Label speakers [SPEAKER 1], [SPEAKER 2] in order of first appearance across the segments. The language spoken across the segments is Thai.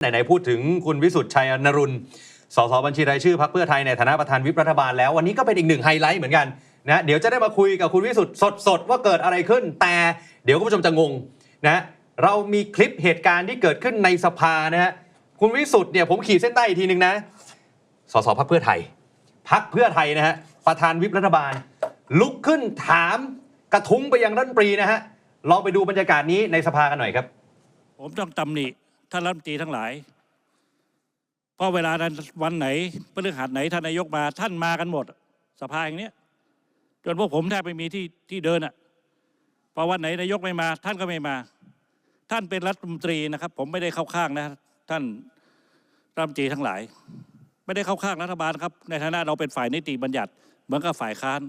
[SPEAKER 1] ไหนๆพูดถึงคุณวิสุทธิ์ชัยนรุณสสบัญชีรายชื่อพรรคเพื่อไทยในฐานะประธานวิปรัฐบาลแล้ว วันนี้ก็เป็นอีกหนึ่งไฮไลท์เหมือนกันนะเดี๋ยวจะได้มาคุยกับคุณวิสุทธิ์สดๆ ว่าเกิดอะไรขึ้น แต่เดี๋ยวคุณผู้ชมจะงงนะเรามีคลิปเหตุการณ์ที่เกิดขึ้นในสภานะฮะคุณวิสุทธิ์เนี่ยผมขีดเส้นใต้อีกทีหนึ่งนะสสพรรคเพื่อไทยพรรคเพื่อไทยนะฮะประธานวิปรัฐบาล ลุกขึ้นถามกระทุ้งไปยังรัฐมนตรีนะฮะลองไปดูบรรยากาศนี้ในสภากันหน่อยครับ
[SPEAKER 2] ผมต้องตำหนิ ท่านรัฐมนตรีทั้งหลาย เพราะเวลานั้นวันไหนพฤหัสไหนท่านนายกมาท่านมากันหมด สภาอย่างเนี้ยจนพวกผมแทบไม่มีที่ที่เดินอะพอวันไหนนายกไม่มา ท่านก็ไม่มา ท่านเป็นรัฐมนตรีนะครับ ผมไม่ได้เข้าข้างนะ ท่านรัฐมนตรีทั้งหลาย ไม่ได้เข้าข้างรัฐบาลครับ ในฐานะเราเป็นฝ่ายนิติบัญญัติ เหมือนกับฝ่ายค้าน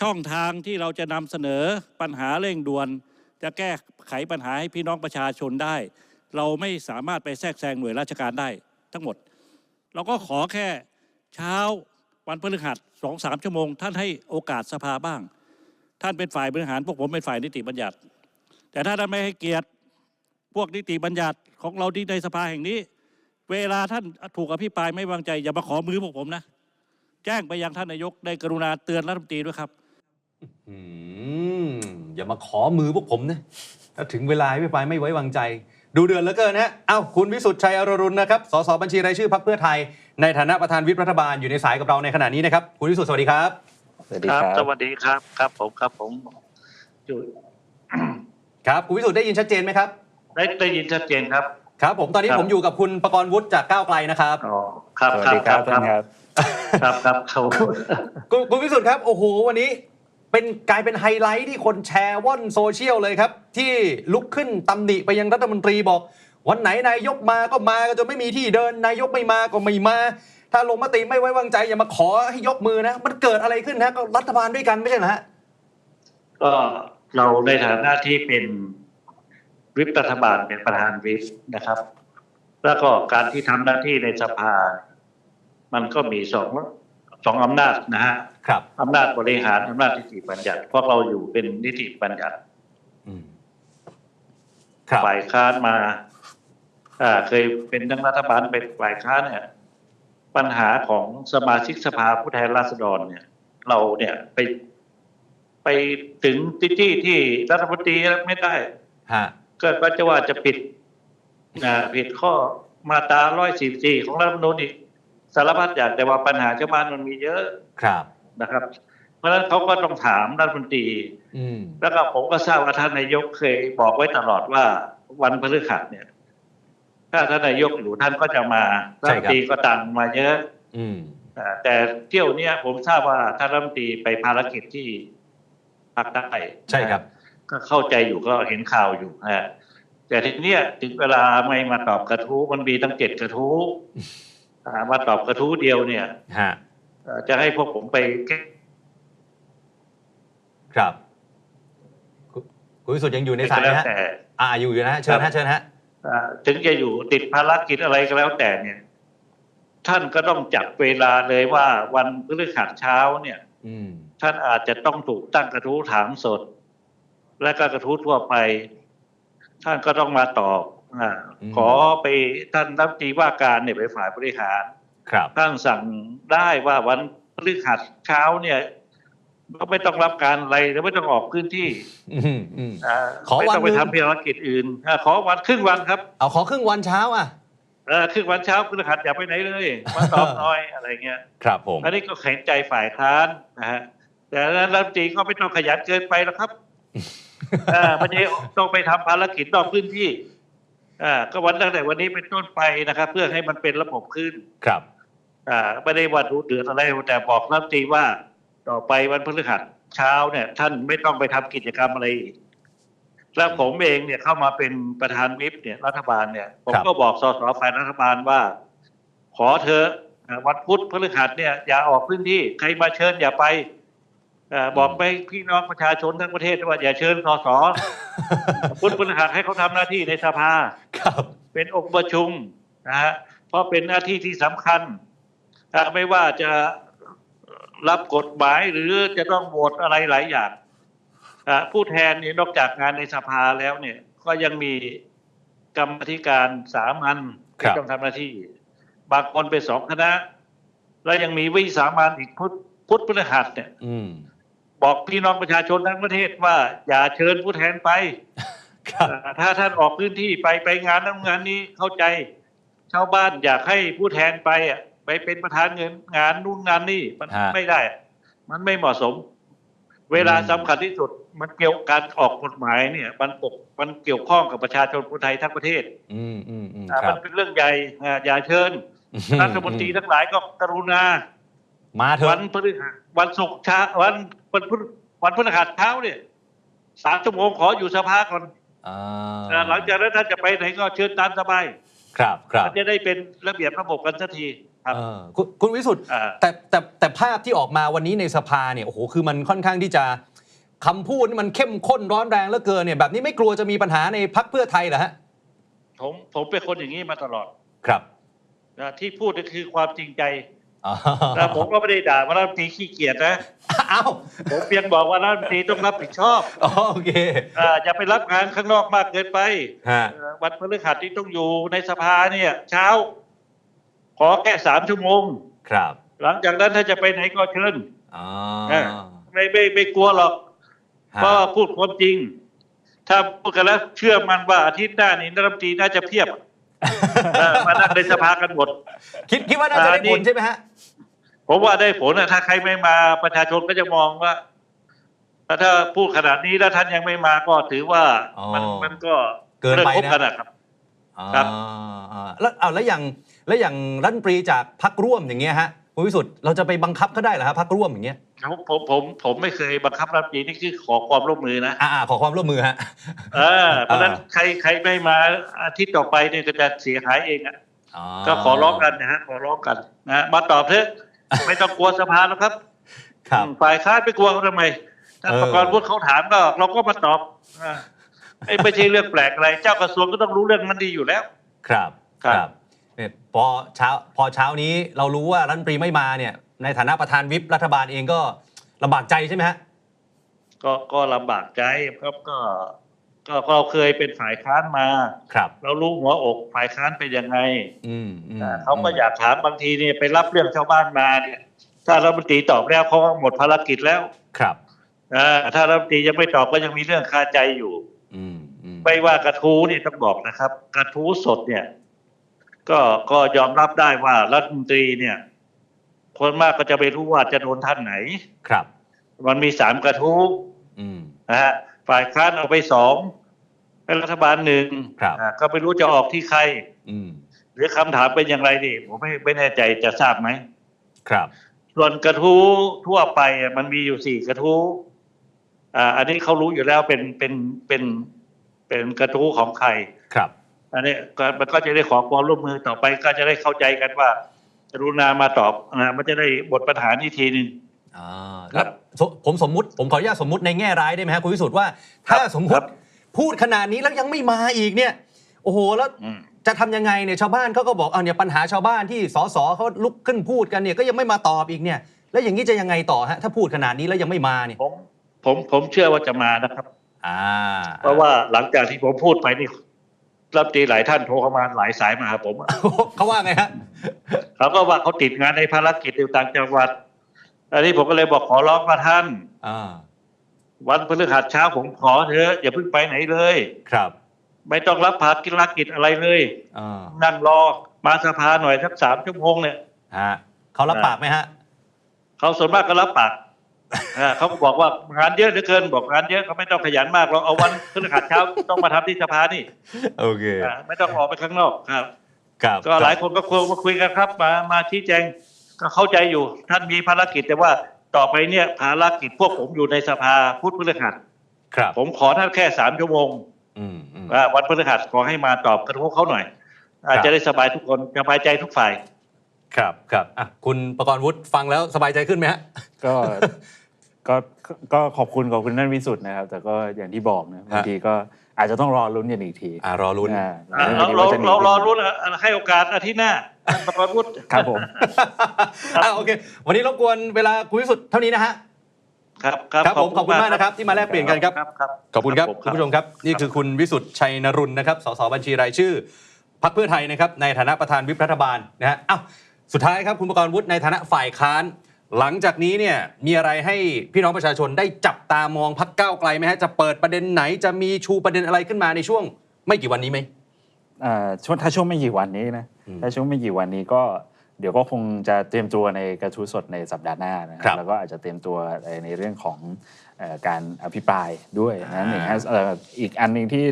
[SPEAKER 2] ช่องทางที่เราจะนำเสนอปัญหาเร่งด่วน จะแก้ไขปัญหาให้พี่น้องประชาชนได้ เราไม่สามารถไปแทรกแซงหน่วยราชการได้ทั้งหมด เราก็ขอแค่เช้าวันพฤหัสสองสามชั่วโมง ท่านให้โอกาสสภาบ้าง ท่านเป็นฝ่ายบริหารพวกผมเป็นฝ่ายนิติบัญญัติ แต่ถ้าท่านไม่ให้เกียรติพวกนิติบัญญัติของเราที่ในสภาแห่งนี้ เวลาท่านถูกอภิปรายไม่วางใจ อย่ามาขอมือพวกผมนะ แจ้งไปยังท่านนายกได้กรุณาเตือนรัฐมนตรีด้วยครับ
[SPEAKER 1] อืมอย่ามาขอมือพวกผมนะถ้าถึงเวลาพี่ปรายไม่ไว้วางใจ ดูเดือนเหลือเกินนะฮะเอ้าคุณวิสุทธิ์ชัยอรรุณนะครับสสบัญชีรายชื่อพรรคเพื่อไทย ในฐานะประธานวิปรัฐบาลอยู่ในสายกับเราในขณะนี้นะครับ คุณวิสุทธิ์สวัสดีครับ
[SPEAKER 3] สวัสดี
[SPEAKER 4] ค
[SPEAKER 3] ค
[SPEAKER 4] รั
[SPEAKER 3] รับบ
[SPEAKER 4] สวัสดีครับ ครับผมครับผมอยู่
[SPEAKER 1] ครับ คุณวิสุทธิ์ได้ยินชัดเจนไหมครับ
[SPEAKER 4] ได้ได้ยินชัดเจนครับ
[SPEAKER 1] ครับผมตอนนี้
[SPEAKER 4] ครับ
[SPEAKER 1] ผมอยู่กับคุณประกรณ์วุฒิจากก้าวไกลนะครับ
[SPEAKER 4] อ๋อครับ
[SPEAKER 3] สวัส
[SPEAKER 4] ครับ
[SPEAKER 3] ดี
[SPEAKER 4] ค
[SPEAKER 3] ค
[SPEAKER 4] รั
[SPEAKER 3] รั
[SPEAKER 4] บบค
[SPEAKER 3] ท่า
[SPEAKER 4] รับ
[SPEAKER 3] นครับ
[SPEAKER 4] ครับครับเขา
[SPEAKER 1] คุณคุณวิสุทธิ์ครับ โอ้โห วันนี้ เป็นกลายเป็นไฮไลท์ที่คนแชร์ว่อนโซเชียลเลยครับ ที่ลุกขึ้นตำหนิไปยังรัฐมนตรีบอก วันไหนนายกมาก็มาก็จะไม่มีที่เดินนายกไม่มาก็ไม่มา ถ้าลงมติไม่ไว้วางใจอย่ามาขอให้ยกมือนะ มันเกิดอะไรขึ้นนะก็รัฐบาลด้วยกันไม่ใช่เหรอฮะ
[SPEAKER 4] ก็เราในฐานะที่เป็นวิปรัฐบาลเป็นประธานวิปนะครับ แล้วก็การที่ทำหน้าที่ในสภา มันก็มีสอง สองอำนาจนะฮะ
[SPEAKER 1] ครับ
[SPEAKER 4] อำนาจบริหารอำนาจนิติบัญญัติเพราะเราอยู่เป็นนิติบัญญัติ
[SPEAKER 1] อืมครับ
[SPEAKER 4] ฝ่ายค้านมาอ่าเคยเป็นทั้งรัฐบาลเป็นฝ่ายค้านเนี่ย ปัญหาของสมาชิกสภาผู้แทนราษฎรเนี่ย เราเนี่ยไป ไปถึงที่ที่ที่รัฐมนตรีไม่ได้
[SPEAKER 1] ฮะ
[SPEAKER 4] เกิดว่าจะว่าจะผิดอ่าผิดข้อมาตราร้อยสี่สี่ของรัฐธรรมนูญอีก สารพัดอย่างแต่ว่าปัญหาชาวบ้านมันมีเยอะ
[SPEAKER 1] ครับ
[SPEAKER 4] นะครับ เพราะฉะนั้นเขาก็ต้องถามรัฐมนตรี
[SPEAKER 1] อืม
[SPEAKER 4] แล้วก็ผมก็ทราบว่าท่านนายกเคยบอกไว้ตลอดว่าวันพฤหัสเนี่ย ถ้าท่านนายกอยู่ท่านก็จะมารัฐมนตรีก็ต่างมาเยอะ
[SPEAKER 1] อืม
[SPEAKER 4] อ่าแต่เที่ยวเนี้ยผมทราบว่าท่านรัฐมนตรีไปภารกิจที่ภาคใต้
[SPEAKER 1] ใช่ครับ
[SPEAKER 4] ก็เข้าใจอยู่ก็เห็นข่าวอยู่นะฮะแต่ทีเนี้ยถึงเวลาไม่มาตอบกระทู้มันมีตั้งเจ็ดกระทู้อ่า มาตอบกระทู้เดียวเนี่ย
[SPEAKER 1] ฮะ
[SPEAKER 4] เอ่อจะให้พวกผมไปแก้
[SPEAKER 1] ครับคุณคุณวิสุทธิ์ยังอยู่ใน
[SPEAKER 4] ก็
[SPEAKER 1] สาย
[SPEAKER 4] แล้ว
[SPEAKER 1] นะฮะ
[SPEAKER 4] แต่
[SPEAKER 1] อ่าอยู่อยู่นะฮะเชิญ
[SPEAKER 4] ครั
[SPEAKER 1] ฮะ
[SPEAKER 4] บ
[SPEAKER 1] เชิญฮะ
[SPEAKER 4] อ่าถึงจะอยู่ติดภารกิจอะไรก็แล้วแต่เนี่ย ท่านก็ต้องจับเวลาเลยว่าวันพฤหัสเช้าเนี่ย
[SPEAKER 1] อืม
[SPEAKER 4] ท่านอาจจะต้องถูกตั้งกระทู้ถามสด และก็กระทู้ทั่วไป ท่านก็ต้องมาตอบอา ขอไปท่านรัฐมนตรีว่าการเนี่ยไปฝ่ายบริหาร
[SPEAKER 1] ครับ
[SPEAKER 4] ท่านสั่งได้ว่าวันพฤหัสเช้าเนี่ยก็ไม่ต้องรับการอะไรและไม่ต้องออกพื้นที่
[SPEAKER 1] อืมอืม
[SPEAKER 4] อ่า
[SPEAKER 1] ขอ
[SPEAKER 4] ไม่
[SPEAKER 1] วัน
[SPEAKER 4] ต้องไป
[SPEAKER 1] หนึ่ง
[SPEAKER 4] ทำภารกิจอื่นอ่าขอวันครึ่งวันครับ
[SPEAKER 1] เอาขอครึ่งวันเช้าอะ
[SPEAKER 4] เออครึ่งวันเช้าพฤหัสอย่าไปไหนเลยมาตอบหน่อยอะไรเงี้ย
[SPEAKER 1] ครับผม
[SPEAKER 4] อันนี้ก็แข็งใจฝ่ายค้านนะฮะแต่รัฐมนตรีก็ไม่ต้องขยันเกินไปแล้วครับอ่าวันนี้ต้องไปทำภารกิจนอกพื้นที่ อ่าก็วันตั้งแต่วันนี้เป็นต้นไปนะครับ เพื่อให้มันเป็นระบบขึ้น
[SPEAKER 1] ครับ
[SPEAKER 4] อ่าไม่ได้ว่าดูเดือดอะไร แต่บอกรัฐมนตรีว่าต่อไปวันพฤหัสเช้าเนี่ย ท่านไม่ต้องไปทำกิจกรรมอะไรอีกแล้วผมเองเนี่ยเข้ามาเป็นประธานวิปเนี่ยรัฐบาลเนี่ย ผมก็บอกสสฝ่ายรัฐบาลว่า ขอเธอะอ่าวันพุธพฤหัสเนี่ยอย่าออกพื้นที่ใครมาเชิญอย่าไปอ่าบอกไปพี่น้องประชาชนทั้งประเทศว่าอย่าเชิญสส พุธพฤหัสให้เขาทำหน้าที่ในสภา
[SPEAKER 1] ครับ
[SPEAKER 4] เป็นองค์ประชุมนะฮะเพราะเป็นหน้าที่ที่สำคัญอะไม่ว่าจะรับกฎหมายหรือจะต้องโหวตอะไรหลายอย่างอะผู้แทนนี่นอกจากงานในสภาแล้วเนี่ย ก็ยังมีกรรมธิการสามัญ
[SPEAKER 1] ครับ
[SPEAKER 4] ที่ต้องทำหน้าที่ บางคนเป็นสองคณะ แล้วยังมีวิสามันอีกพุทธพุทธพฤหัสเนี่ย
[SPEAKER 1] อืม
[SPEAKER 4] บอกพี่น้องประชาชนทั้งประเทศว่า อย่าเชิญผู้แทนไป
[SPEAKER 1] ครับ
[SPEAKER 4] อ่า ถ้าท่านออกพื้นที่ไปไปงานนั้นงานนี้เข้าใจชาวบ้านอยากให้ผู้แทนไปอะไปเป็นประธานเงินงานนู่นงานนี่มัน
[SPEAKER 1] ฮะ
[SPEAKER 4] ไม่ได้ มันไม่เหมาะสม เวลา
[SPEAKER 1] อืม
[SPEAKER 4] สำคัญที่สุด มันเกี่ยวการออกกฎหมายเนี่ย มันปกมันเกี่ยวข้องกับประชาชนคนไทยทั้งประเทศ
[SPEAKER 1] อืมอืมอืม
[SPEAKER 4] อ่า
[SPEAKER 1] ครั
[SPEAKER 4] มั
[SPEAKER 1] บ
[SPEAKER 4] นเป็นเรื่องใหญ่อ่าอย่าเชิญรัฐมนตรีทั้งหลายก็กรุณา
[SPEAKER 1] มาเถ
[SPEAKER 4] วั
[SPEAKER 1] อะ
[SPEAKER 4] นพฤหัสวันศุกร์เช้าวันวันพฤวันพฤหัสเช้าเนี่ยสามชั่วโมงขออยู่สภาก่อน
[SPEAKER 1] อ่า
[SPEAKER 4] อ่าหลังจากนั้นท่านจะไปไหนก็เชิญตามสบาย
[SPEAKER 1] ครับครับ
[SPEAKER 4] มันจะได้เป็นระเบียบระบบกันสักทีครับ
[SPEAKER 1] เออคุณคุณวิสุทธ์
[SPEAKER 4] อ่า
[SPEAKER 1] แต่แต่แต่ภาพที่ออกมาวันนี้ในสภาเนี่ยโอ้โหคือมันค่อนข้างที่จะคำพูดนี่มันเข้มข้นร้อนแรงเหลือเกินเนี่ยแบบนี้ไม่กลัวจะมีปัญหาในพักเพื่อไทยเหรอฮะ
[SPEAKER 4] ผมผมเป็นคนอย่างนี้มาตลอด
[SPEAKER 1] ครับ
[SPEAKER 4] นะที่พูดก็คือความจริงใจ
[SPEAKER 1] อ๋อ
[SPEAKER 4] นะผมก็ไม่ได้ด่าว่ารัฐมนตรีขี้เกียจนะ
[SPEAKER 1] เอ้า
[SPEAKER 4] ผมเพียงบอกว่ารัฐมนตรีต้องรับผิดชอบ
[SPEAKER 1] อ๋อโอเค
[SPEAKER 4] อ่าอย่าไปรับงานข้างนอกมากเกินไป
[SPEAKER 1] ฮะ
[SPEAKER 4] เอ่อวันพฤหัสที่ต้องอยู่ในสภาเนี่ย เช้า ขอแค่สามชั่วโมง
[SPEAKER 1] ครับ
[SPEAKER 4] หลังจากนั้นถ้าจะไปไหนก็เชิญ
[SPEAKER 1] อ๋อ
[SPEAKER 4] เออไม่ไม่ไม่กลัวหรอก
[SPEAKER 1] ฮะ
[SPEAKER 4] เพราะว่าพูดความจริง ถ้าพูดกันแล้วเชื่อมันว่าอาทิตย์หน้านี้รัฐมนตรีน่าจะเพียบเออมานั่งในสภากันหมด
[SPEAKER 1] คิดคิดว่าน่าจะได้
[SPEAKER 4] อ่านี่
[SPEAKER 1] ผลใช่ไหมฮะ
[SPEAKER 4] ผมว่าได้ผลนะถ้าใครไม่มาประชาชนก็จะมองว่าถ้าถ้าพูดขนาดนี้แล้วท่านยังไม่มาก็ถือว่า
[SPEAKER 1] อ๋อ
[SPEAKER 4] มันมันก็
[SPEAKER 1] เกินไปนะ
[SPEAKER 4] ลิคบกันนะครับ ครับ
[SPEAKER 1] อ่าอ่าแล้วเอาแล้วอย่างแล้วอย่างรัฐมนตรีจากพักร่วมอย่างเงี้ยฮะคุณวิสุทธ์เราจะไปบังคับเขาได้เหรอฮะพักร่วมอย่างเงี้ย
[SPEAKER 4] ผมผมผมผมไม่เคยบังคับรัฐมนตรีนี่คือขอความร่วมมือนะ
[SPEAKER 1] อ่าๆขอความร่วมมือฮะ
[SPEAKER 4] เออเพราะฉะนั้น
[SPEAKER 1] อ่า
[SPEAKER 4] ใครใครไม่มาอาทิตย์ต่อไปเนี่ยก็จะเสียหายเองอะก็ขอร้องกันนะฮะขอร้องกันนะฮะมาตอบเถอะ ไม่ต้องกลัวสภาแล้วครับ
[SPEAKER 1] ครับ
[SPEAKER 4] ฝ่ายค้านไปกลัวเขาทำไม ถ้า
[SPEAKER 1] เออ
[SPEAKER 4] ประกรณ์วุฒิเขาถามก็ เราก็มาตอบอ่าไม่ไม่ใช่เรื่องแปลกอะไร เจ้ากระทรวงก็ต้องรู้เรื่องนั้นดีอยู่แล้ว
[SPEAKER 1] ครับ
[SPEAKER 4] ครับ
[SPEAKER 1] เนี่ยพอเช้าพอเช้านี้เรารู้ว่ารัฐมนตรีไม่มาเนี่ย ในฐานะประธานวิปรัฐบาลเองก็ลำบากใจใช่ไหมฮะ
[SPEAKER 4] ก็ก็ลำบากใจครับก็ ก็ก็เราเคยเป็นฝ่ายค้านมา
[SPEAKER 1] ครับ
[SPEAKER 4] เรารู้หัวอกฝ่ายค้านเป็นยังไง
[SPEAKER 1] อืมอืม
[SPEAKER 4] อ่าเขาก็อยากถามบางทีเนี่ยไปรับเรื่องชาวบ้านมาเนี่ย ถ้ารัฐมนตรีตอบแล้วเขาก็หมดภารกิจแล้ว
[SPEAKER 1] ครับ
[SPEAKER 4] อ่าถ้ารัฐมนตรียังไม่ตอบก็ยังมีเรื่องคาใจอยู่
[SPEAKER 1] อืมอืม
[SPEAKER 4] ไม่ว่ากระทู้เนี่ยต้องบอกนะครับ กระทู้สดเนี่ย ก็ก็ยอมรับได้ว่ารัฐมนตรีเนี่ย คนมากก็จะไปรู้ว่าจะโดนท่านไหน
[SPEAKER 1] ครับ
[SPEAKER 4] มันมีสามกระทู้
[SPEAKER 1] อืม
[SPEAKER 4] นะฮะ ฝ่ายค้านเอาไปสองเป็นรัฐบาลหนึ่ง
[SPEAKER 1] ครับ
[SPEAKER 4] อ่าก็ไม่รู้จะออกที่ใคร
[SPEAKER 1] อืม
[SPEAKER 4] หรือคำถามเป็นอย่างไรดิผมไม่ไม่แน่ใจจะทราบไหม
[SPEAKER 1] ครับ
[SPEAKER 4] ส่วนกระทู้ทั่วไปอะมันมีอยู่สี่กระทู้อ่าอันนี้เขารู้อยู่แล้วเป็นเป็นเป็นเป็นกระทู้ของใคร
[SPEAKER 1] ครับ
[SPEAKER 4] อันนี้ก็มันก็จะได้ขอความร่วมมือต่อไปก็จะได้เข้าใจกันว่า กรุณามาตอบนะมันจะได้บทปัญหานี้ทีหนึ่ง
[SPEAKER 1] อ่า
[SPEAKER 4] ครั
[SPEAKER 1] แล้ว
[SPEAKER 4] บ
[SPEAKER 1] สผมสมมุติผมขออนุญาตสมมุติในแง่ร้ายได้ไหมฮะคุณวิสุทธ์ว่า ถ้าสมมุ
[SPEAKER 4] ครั
[SPEAKER 1] ติ
[SPEAKER 4] บ
[SPEAKER 1] พูดขนาดนี้แล้วยังไม่มาอีกเนี่ย โอ้โหแล้ว
[SPEAKER 4] อืม
[SPEAKER 1] จะทำยังไงเนี่ยชาวบ้านเขาก็บอกเอาเนี่ยปัญหาชาวบ้านที่สสเขาลุกขึ้นพูดกันเนี่ยก็ยังไม่มาตอบอีกเนี่ย แล้วอย่างนี้จะยังไงต่อฮะถ้าพูดขนาดนี้แล้วยังไม่มาเนี่ย
[SPEAKER 4] ผมผมผมเชื่อว่าจะมานะครับ
[SPEAKER 1] อ่า
[SPEAKER 4] เพราะว่าหลังจากที่ผมพูดไปนี่รัฐมนตรีหลายท่านโทรเข้ามาหลายสายมาหาผม
[SPEAKER 1] เขาว่าไงฮะ
[SPEAKER 4] เขาก็ว่าเขาติดงานในภารกิจอยู่ต่างจังหวัด อันนี้ผมก็เลยบอกขอร้องมาท่าน
[SPEAKER 1] อ่า
[SPEAKER 4] วันพฤหัสเช้าผมขอเถอะอย่าเพิ่งไปไหนเลย
[SPEAKER 1] ครับ
[SPEAKER 4] ไม่ต้องรับภารกิจอะไรเลย
[SPEAKER 1] อ่า
[SPEAKER 4] นั่งรอมาสภาหน่อยสักสามชั่วโมงเนี่ย
[SPEAKER 1] ฮะเขารับปากไหมฮะ
[SPEAKER 4] เขาส่วนมากก็รับปากอ่าเขาก็บอกว่างานเยอะเหลือเกินบอกงานเยอะก็ไม่ต้องขยันมากเราเอาวันพฤหัสเช้าต้องมาทำที่สภานี่
[SPEAKER 1] โอเค
[SPEAKER 4] อ่าไม่ต้องออกไปข้างนอกครับ
[SPEAKER 1] ครับ
[SPEAKER 4] ก็หลายคนก็คุยมาคุยกันครับ มามาชี้แจง ก็เข้าใจอยู่ท่านมีภารกิจแต่ว่าต่อไปเนี่ยภารกิจพวกผมอยู่ในสภาพุธพฤหัส
[SPEAKER 1] ครับ
[SPEAKER 4] ผมขอท่านแค่สามชั่วโมง
[SPEAKER 1] อืมอืม
[SPEAKER 4] อ่าวันพฤหัสขอให้มาตอบกระทู้เขาหน่อยอาจ
[SPEAKER 1] ครับ
[SPEAKER 4] จะได้สบายทุกคนสบายใจทุกฝ่าย
[SPEAKER 1] ครับครับอะคุณประกรณ์วุฒิฟังแล้วสบายใจขึ้นไหมฮะ
[SPEAKER 3] ก็ ก็ก็ขอบคุณขอบคุณท่านวิสุทธ์นะครับ แต่ก็อย่างที่บอกนะบางทีก็อาจจะต้องรอลุ้นกันอีกที
[SPEAKER 1] อ่ารอลุ้น
[SPEAKER 3] อ่า
[SPEAKER 4] อ่าเราเราเรารอรู้นะให้โอกาสอาทิตย์หน้าท่าน ประกรณ์วุฒิ
[SPEAKER 3] ครับผม
[SPEAKER 1] อะโอเค วันนี้รบกวนเวลาคุณวิสุทธ์เท่านี้นะฮะ
[SPEAKER 4] ครับครับ
[SPEAKER 1] ครับผมขอบคุณมากนะครับที่มาแลกเปลี่ยนกันครับ
[SPEAKER 4] ครับครับ
[SPEAKER 1] ขอบคุณครับ
[SPEAKER 4] ผม
[SPEAKER 1] คุณผู้ชมครับนี่คือคุณวิสุทธ์ชัยนรุนนะครับสสบัญชีรายชื่อพักเพื่อไทยนะครับในฐานะประธานวิปรัฐบาลนะฮะอ้าวสุดท้ายครับคุณประกรณ์วุฒิในฐานะฝ่ายค้าน หลังจากนี้เนี่ยมีอะไรให้พี่น้องประชาชนได้จับตามองพักก้าวไกลไหมฮะจะเปิดประเด็นไหนจะมีชูประเด็นอะไรขึ้นมาในช่วง ไม่กี่วันนี้ไหม
[SPEAKER 3] เอ่อ ช่วงถ้าช่วงไม่กี่วันนี้นะ
[SPEAKER 1] อืม
[SPEAKER 3] ถ้าช่วงไม่กี่วันนี้ก็เดี๋ยวก็คงจะเตรียมตัวในกระทู้สดในสัปดาห์หน้านะค
[SPEAKER 1] ครั
[SPEAKER 3] รับบแล้วก็อาจจะเตรียมตัวในเรื่องของเอ่อการอภิปรายด้วยนะหนึ่งฮะเอ่ออีกอันหนึ่งที่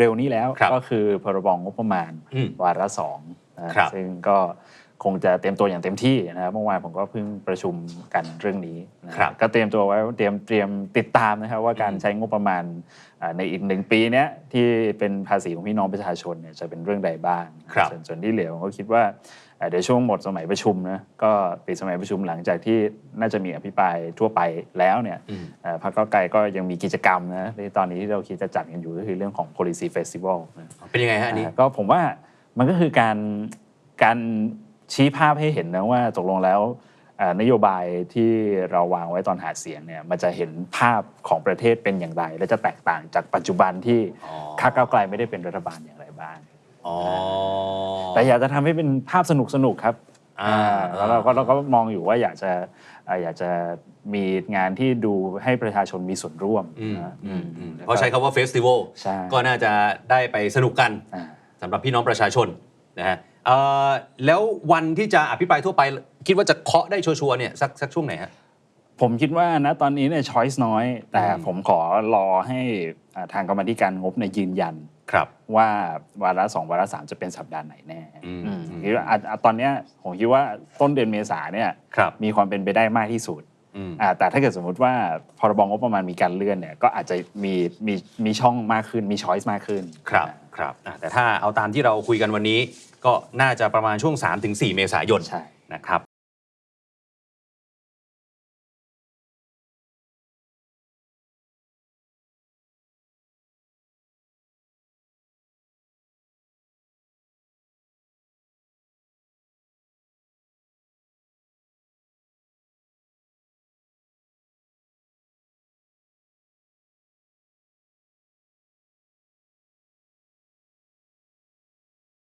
[SPEAKER 3] เร็วๆนี้แล้ว
[SPEAKER 1] ครับ
[SPEAKER 3] ก็คือพรบงบประมาณ
[SPEAKER 1] อืม
[SPEAKER 3] วาระสองนะครับซึ่งก็ คงจะเตรียมตัวอย่างเต็มที่นะครับเมื่อวานผมก็เพิ่งประชุมกันเรื่องนี้นะครับก็เตรียมตัวไว้เตรียมเตรียมติดตามนะครับว่าการ
[SPEAKER 1] อืม
[SPEAKER 3] ใช้งบประมาณอ่าในอีกหนึ่งปีเนี้ยที่เป็นภาษีของพี่น้องประชาชนเนี่ยจะเป็นเรื่องใดบ้าง
[SPEAKER 1] ครับ
[SPEAKER 3] ส่วนส่วนที่เหลือผมก็คิดว่าเอ่อเดี๋ยวช่วงหมดสมัยประชุมนะก็ปิดสมัยประชุมหลังจากที่น่าจะมีอภิปรายทั่วไปแล้วเนี่ย
[SPEAKER 1] อืม
[SPEAKER 3] เอ่อพรรคก้าวไกลก็ยังมีกิจกรรมนะในตอนนี้ที่เราคิดจะจัดกันอยู่ก็คือเรื่องของ policy festival นะ
[SPEAKER 1] เป็นยังไงฮะอันนี้
[SPEAKER 3] อ่าก็ผมว่ามันก็คือการการ ชี้ภาพให้เห็นนะว่าตกลงแล้วอ่านโยบายที่เราวางไว้ตอนหาเสียงเนี่ยมันจะเห็นภาพของประเทศเป็นอย่างไร และจะแตกต่างจากปัจจุบันที่
[SPEAKER 1] อ๋อ
[SPEAKER 3] ข้าก้าวไกลไม่ได้เป็นรัฐบาลอย่างไรบ้าง
[SPEAKER 1] อ๋อ
[SPEAKER 3] แต่อยากจะทำให้เป็นภาพสนุกสนุกๆครับ
[SPEAKER 1] อ่า
[SPEAKER 3] อ่าแล้วเราก็เราก็มองอยู่ว่าอยากจะอ่าอยากจะมีงานที่ดูให้ประชาชนมีส่วนร่วม
[SPEAKER 1] อืม
[SPEAKER 3] นะ
[SPEAKER 1] อืมอืม
[SPEAKER 3] แล้วก็
[SPEAKER 1] เพราะใช้คำว่าเฟสติวัล
[SPEAKER 3] ใช่
[SPEAKER 1] ก็น่าจะได้ไปสนุกกัน
[SPEAKER 3] อ่า
[SPEAKER 1] สำหรับพี่น้องประชาชนนะฮะ เอ่อแล้ววันที่จะอภิปรายทั่วไป คิดว่าจะเคาะได้ชัวร์ๆเนี่ยสักสักช่วงไหนฮะ
[SPEAKER 3] ผมคิดว่านะตอนนี้เนี่ยช้อยส์น้อย แต่
[SPEAKER 1] อืม
[SPEAKER 3] ผมขอรอให้อ่าทางกรรมาธิการงบเนี่ยยืนยัน
[SPEAKER 1] ครับ
[SPEAKER 3] ว่าวาระสองวาระสามจะเป็นสัปดาห์ไหนแน่
[SPEAKER 1] อืม
[SPEAKER 3] อืมคิดว่าอะอะตอนเนี้ยผมคิดว่าต้นเดือนเมษาเนี่ย
[SPEAKER 1] ครับ
[SPEAKER 3] มีความเป็นไปได้มากที่สุด
[SPEAKER 1] อืม
[SPEAKER 3] อ่าแต่ถ้าเกิดสมมุติว่าพรบงบประมาณมีการเลื่อนเนี่ยก็อาจจะมีมีมีช่องมากขึ้นมีช้อยส์มากขึ้น
[SPEAKER 1] ครับ
[SPEAKER 3] อ่า
[SPEAKER 1] ครับอะแต่ถ้าเอาตามที่เราคุยกันวันนี้ ก็น่าจะประมาณช่วง 3-4 เมษายน
[SPEAKER 3] ใช่
[SPEAKER 1] นะครับ